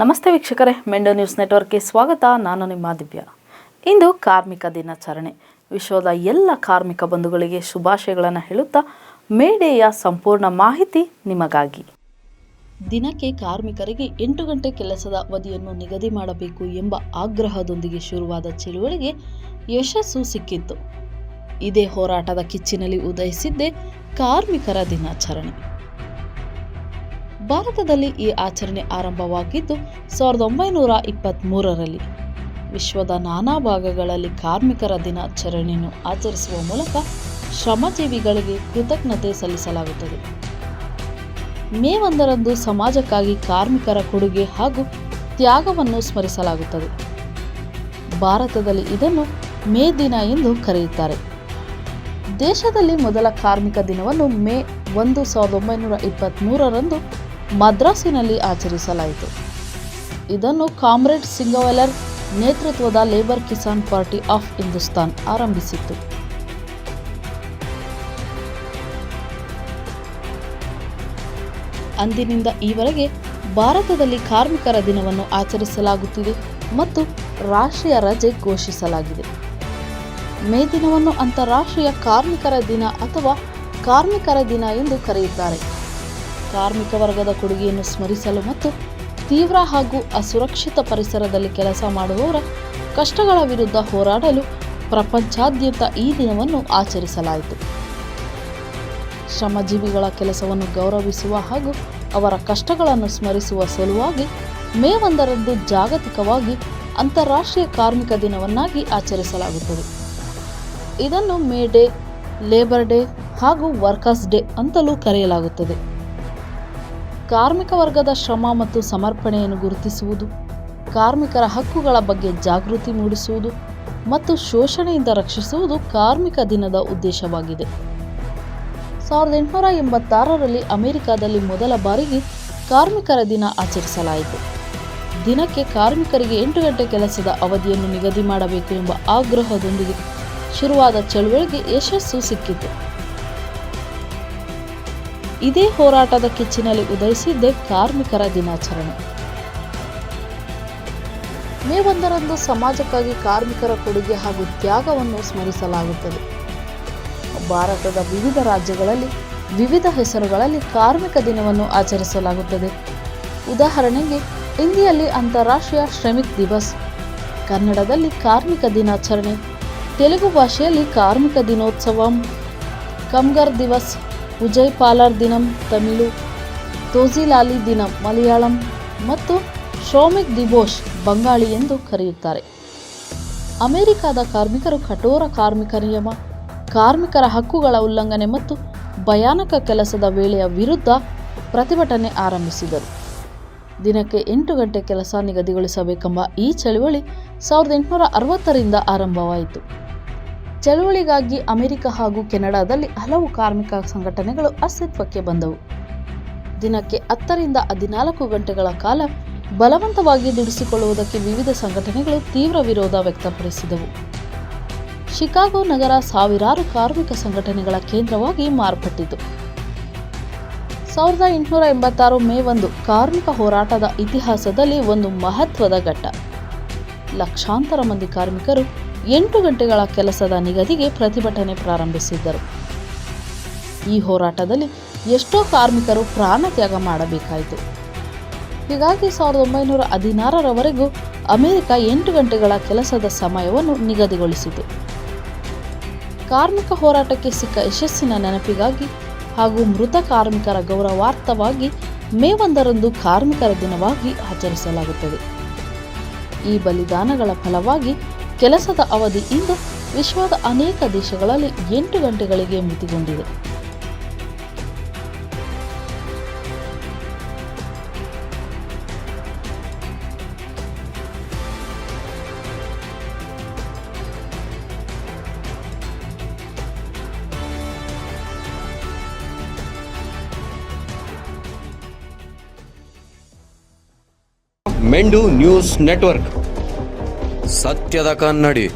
ನಮಸ್ತೆ ವೀಕ್ಷಕರೇ, ಮೆಂಡೋ ನ್ಯೂಸ್ ನೆಟ್ವರ್ಕ್ಗೆ ಸ್ವಾಗತ. ನಾನು ನಿಮ್ಮ ದಿವ್ಯ. ಇಂದು ಕಾರ್ಮಿಕ ದಿನಾಚರಣೆ. ವಿಶ್ವದ ಎಲ್ಲ ಕಾರ್ಮಿಕ ಬಂಧುಗಳಿಗೆ ಶುಭಾಶಯಗಳನ್ನು ಹೇಳುತ್ತಾ, ಮೇಡೆಯ ಸಂಪೂರ್ಣ ಮಾಹಿತಿ ನಿಮಗಾಗಿ. ದಿನಕ್ಕೆ ಕಾರ್ಮಿಕರಿಗೆ ಎಂಟು ಗಂಟೆ ಕೆಲಸದ ಅವಧಿಯನ್ನು ನಿಗದಿ ಮಾಡಬೇಕು ಎಂಬ ಆಗ್ರಹದೊಂದಿಗೆ ಶುರುವಾದ ಚಳುವಳಿಗೆ ಯಶಸ್ಸು ಸಿಕ್ಕಿತ್ತು. ಇದೇ ಹೋರಾಟದ ಕಿಚ್ಚಿನಲ್ಲಿ ಉದಯಿಸಿದ್ದೇ ಕಾರ್ಮಿಕರ ದಿನಾಚರಣೆ. ಭಾರತದಲ್ಲಿ ಈ ಆಚರಣೆ ಆರಂಭವಾಗಿದ್ದು ಸಾವಿರದ ಒಂಬೈನೂರ ಇಪ್ಪತ್ತ್ಮೂರರಲ್ಲಿ ವಿಶ್ವದ ನಾನಾ ಭಾಗಗಳಲ್ಲಿ ಕಾರ್ಮಿಕರ ದಿನಾಚರಣೆಯನ್ನು ಆಚರಿಸುವ ಮೂಲಕ ಶ್ರಮಜೀವಿಗಳಿಗೆ ಕೃತಜ್ಞತೆ ಸಲ್ಲಿಸಲಾಗುತ್ತದೆ. ಮೇ ಒಂದರಂದು ಸಮಾಜಕ್ಕಾಗಿ ಕಾರ್ಮಿಕರ ಕೊಡುಗೆ ಹಾಗೂ ತ್ಯಾಗವನ್ನು ಸ್ಮರಿಸಲಾಗುತ್ತದೆ. ಭಾರತದಲ್ಲಿ ಇದನ್ನು ಮೇ ದಿನ ಎಂದು ಕರೆಯುತ್ತಾರೆ. ದೇಶದಲ್ಲಿ ಮೊದಲ ಕಾರ್ಮಿಕ ದಿನವನ್ನು ಮೇ ಒಂದು ಸಾವಿರದ ಒಂಬೈನೂರ ಇಪ್ಪತ್ತ್ಮೂರರಂದು ಮದ್ರಾಸಿನಲ್ಲಿ ಆಚರಿಸಲಾಯಿತು. ಇದನ್ನು ಕಾಮ್ರೇಡ್ ಸಿಂಗವೆಲರ್ ನೇತೃತ್ವದ labour Kisan party of Hindustan ಆರಂಭಿಸಿತ್ತು. ಅಂದಿನಿಂದ ಈವರೆಗೆ ಭಾರತದಲ್ಲಿ ಕಾರ್ಮಿಕರ ದಿನವನ್ನು ಆಚರಿಸಲಾಗುತ್ತಿದೆ ಮತ್ತು ರಾಷ್ಟ್ರೀಯ ರಜೆ ಘೋಷಿಸಲಾಗಿದೆ. ಮೇ ದಿನವನ್ನು ಅಂತಾರಾಷ್ಟ್ರೀಯ ಕಾರ್ಮಿಕರ ದಿನ ಅಥವಾ ಕಾರ್ಮಿಕರ ದಿನ ಎಂದು ಕರೆಯುತ್ತಾರೆ. ಕಾರ್ಮಿಕ ವರ್ಗದ ಕೊಡುಗೆಯನ್ನು ಸ್ಮರಿಸಲು ಮತ್ತು ತೀವ್ರ ಹಾಗೂ ಅಸುರಕ್ಷಿತ ಪರಿಸರದಲ್ಲಿ ಕೆಲಸ ಮಾಡುವವರ ಕಷ್ಟಗಳ ವಿರುದ್ಧ ಹೋರಾಡಲು ಪ್ರಪಂಚಾದ್ಯಂತ ಈ ದಿನವನ್ನು ಆಚರಿಸಲಾಯಿತು. ಶ್ರಮಜೀವಿಗಳ ಕೆಲಸವನ್ನು ಗೌರವಿಸುವ ಹಾಗೂ ಅವರ ಕಷ್ಟಗಳನ್ನು ಸ್ಮರಿಸುವ ಸಲುವಾಗಿ ಮೇ ಒಂದರಂದು ಜಾಗತಿಕವಾಗಿ ಅಂತಾರಾಷ್ಟ್ರೀಯ ಕಾರ್ಮಿಕ ದಿನವನ್ನಾಗಿ ಆಚರಿಸಲಾಗುತ್ತದೆ. ಇದನ್ನು ಮೇ ಡೇ, ಲೇಬರ್ ಡೇ ಹಾಗೂ ವರ್ಕರ್ಸ್ ಡೇ ಅಂತಲೂ ಕರೆಯಲಾಗುತ್ತದೆ. ಕಾರ್ಮಿಕ ವರ್ಗದ ಶ್ರಮ ಮತ್ತು ಸಮರ್ಪಣೆಯನ್ನು ಗುರುತಿಸುವುದು, ಕಾರ್ಮಿಕರ ಹಕ್ಕುಗಳ ಬಗ್ಗೆ ಜಾಗೃತಿ ಮೂಡಿಸುವುದು ಮತ್ತು ಶೋಷಣೆಯಿಂದ ರಕ್ಷಿಸುವುದು ಕಾರ್ಮಿಕ ದಿನದ ಉದ್ದೇಶವಾಗಿದೆ. ಸಾವಿರದ ಎಂಟುನೂರ ಎಂಬತ್ತಾರರಲ್ಲಿ ಅಮೆರಿಕದಲ್ಲಿ ಮೊದಲ ಬಾರಿಗೆ ಕಾರ್ಮಿಕರ ದಿನ ಆಚರಿಸಲಾಯಿತು. ದಿನಕ್ಕೆ ಕಾರ್ಮಿಕರಿಗೆ ಎಂಟು ಗಂಟೆ ಕೆಲಸದ ಅವಧಿಯನ್ನು ನಿಗದಿ ಮಾಡಬೇಕು ಎಂಬ ಆಗ್ರಹದೊಂದಿಗೆ ಶುರುವಾದ ಚಳುವಳಿಗೆ ಯಶಸ್ಸು ಸಿಕ್ಕಿತು. ಇದೇ ಹೋರಾಟದ ಕಿಚ್ಚಿನಲ್ಲಿ ಉದಯಿಸಿದ್ದೇ ಕಾರ್ಮಿಕರ ದಿನಾಚರಣೆ. ಮೇ ಒಂದರಂದು ಸಮಾಜಕ್ಕಾಗಿ ಕಾರ್ಮಿಕರ ಕೊಡುಗೆ ಹಾಗೂ ತ್ಯಾಗವನ್ನು ಸ್ಮರಿಸಲಾಗುತ್ತದೆ. ಭಾರತದ ವಿವಿಧ ರಾಜ್ಯಗಳಲ್ಲಿ, ವಿವಿಧ ಹೆಸರುಗಳಲ್ಲಿ ಕಾರ್ಮಿಕ ದಿನವನ್ನು ಆಚರಿಸಲಾಗುತ್ತದೆ. ಉದಾಹರಣೆಗೆ ಹಿಂದಿಯಲ್ಲಿ ಅಂತಾರಾಷ್ಟ್ರೀಯ ಶ್ರಮಿಕ್ ದಿವಸ್. ಕನ್ನಡದಲ್ಲಿ ಕಾರ್ಮಿಕ ದಿನಾಚರಣೆ. ತೆಲುಗು ಭಾಷೆಯಲ್ಲಿ ಕಾರ್ಮಿಕ ದಿನೋತ್ಸವಂ. ಕಮ್ಗರ್ ದಿವಸ್. ಉಜಯ್ ಪಾಲರ್ ದಿನಂ, ತಮಿಳು ತೋಜಿಲಾಲಿ ದಿನಂ, ಮಲಯಾಳಂ ಮತ್ತು ಶ್ರೋಮಿಕ್ ದಿಬೋಷ್ ಬಂಗಾಳಿ ಎಂದು ಕರೆಯುತ್ತಾರೆ. ಅಮೆರಿಕದ ಕಾರ್ಮಿಕರು ಕಠೋರ ಕಾರ್ಮಿಕ ನಿಯಮ, ಕಾರ್ಮಿಕರ ಹಕ್ಕುಗಳ ಉಲ್ಲಂಘನೆ ಮತ್ತು ಭಯಾನಕ ಕೆಲಸದ ವೇಳೆಯ ವಿರುದ್ಧ ಪ್ರತಿಭಟನೆ ಆರಂಭಿಸಿದರು. ದಿನಕ್ಕೆ ಎಂಟು ಗಂಟೆ ಕೆಲಸ ನಿಗದಿಗೊಳಿಸಬೇಕೆಂಬ ಈ ಚಳುವಳಿ ಸಾವಿರದ ಎಂಟುನೂರ ಅರವತ್ತರಿಂದ ಆರಂಭವಾಯಿತು. ಚಳುವಳಿಗಾಗಿ ಅಮೆರಿಕ ಹಾಗೂ ಕೆನಡಾದಲ್ಲಿ ಹಲವು ಕಾರ್ಮಿಕ ಸಂಘಟನೆಗಳು ಅಸ್ತಿತ್ವಕ್ಕೆ ಬಂದವು. ದಿನಕ್ಕೆ ಹತ್ತರಿಂದ ಹದಿನಾಲ್ಕು ಗಂಟೆಗಳ ಕಾಲ ಬಲವಂತವಾಗಿ ದುಡಿಸಿಕೊಳ್ಳುವುದಕ್ಕೆ ವಿವಿಧ ಸಂಘಟನೆಗಳು ತೀವ್ರ ವಿರೋಧ ವ್ಯಕ್ತಪಡಿಸಿದವು. ಶಿಕಾಗೋ ನಗರ ಸಾವಿರಾರು ಕಾರ್ಮಿಕ ಸಂಘಟನೆಗಳ ಕೇಂದ್ರವಾಗಿ ಮಾರ್ಪಟ್ಟಿತು. ಸಾವಿರದ ಎಂಟುನೂರ ಎಂಬತ್ತಾರು ಮೇ ಒಂದು ಕಾರ್ಮಿಕ ಹೋರಾಟದ ಇತಿಹಾಸದಲ್ಲಿ ಒಂದು ಮಹತ್ವದ ಘಟ್ಟ. ಲಕ್ಷಾಂತರ ಮಂದಿ ಕಾರ್ಮಿಕರು ಎಂಟು ಗಂಟೆಗಳ ಕೆಲಸದ ನಿಗದಿಗೆ ಪ್ರತಿಭಟನೆ ಪ್ರಾರಂಭಿಸಿದ್ದರು. ಈ ಹೋರಾಟದಲ್ಲಿ ಎಷ್ಟೋ ಕಾರ್ಮಿಕರು ಪ್ರಾಣ ತ್ಯಾಗ ಮಾಡಬೇಕಾಯಿತು. ಹೀಗಾಗಿ ಸಾವಿರದ ಒಂಬೈನೂರ ಹದಿನಾರರವರೆಗೂ ಅಮೆರಿಕ ಎಂಟು ಗಂಟೆಗಳ ಕೆಲಸದ ಸಮಯವನ್ನು ನಿಗದಿಗೊಳಿಸಿತು. ಕಾರ್ಮಿಕ ಹೋರಾಟಕ್ಕೆ ಸಿಕ್ಕ ಯಶಸ್ಸಿನ ನೆನಪಿಗಾಗಿ ಹಾಗೂ ಮೃತ ಕಾರ್ಮಿಕರ ಗೌರವಾರ್ಥವಾಗಿ ಮೇ ಒಂದರಂದು ಕಾರ್ಮಿಕರ ದಿನವಾಗಿ ಆಚರಿಸಲಾಗುತ್ತದೆ. ಈ ಬಲಿದಾನಗಳ ಫಲವಾಗಿ ಕೆಲಸದ ಅವಧಿ ಇಂದು ವಿಶ್ವದ ಅನೇಕ ದೇಶಗಳಲ್ಲಿ ಎಂಟು ಗಂಟೆಗಳಿಗೆ ಮಿತಿಗೊಂಡಿದೆ. ಮೆಂಡು ನ್ಯೂಸ್ ನೆಟ್ವರ್ಕ್. ಸತ್ಯದ ಕನ್ನಡಿ.